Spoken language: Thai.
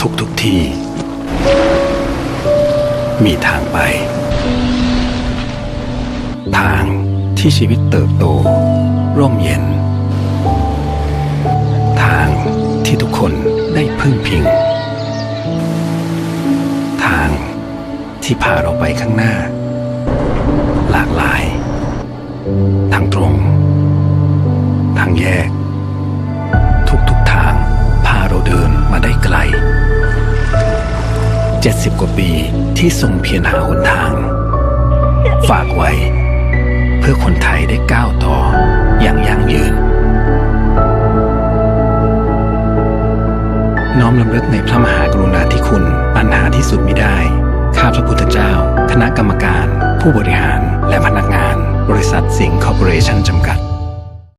ทุกทุกที่ มีทางไป ทางที่ชีวิตเติบโต ร่มเย็น ทางที่ทุกคนได้พึ่งพิง ทางที่พาเราไปข้างหน้า หลากหลาย ทางตรง ทางแยก 70กว่าปีที่ทรงเพียรหาหนทาง ฝากไว้ เพื่อคนไทยได้ก้าวต่ออย่างยั่งยืน น้อมลำลึกในพระมหากรุณาธิคุณอันหาที่สุดมิได้ ข้าพระพุทธเจ้า คณะกรรมการ ผู้บริหารและพนักงาน บริษัทสิงห์คอร์ปอเรชั่นจำกัด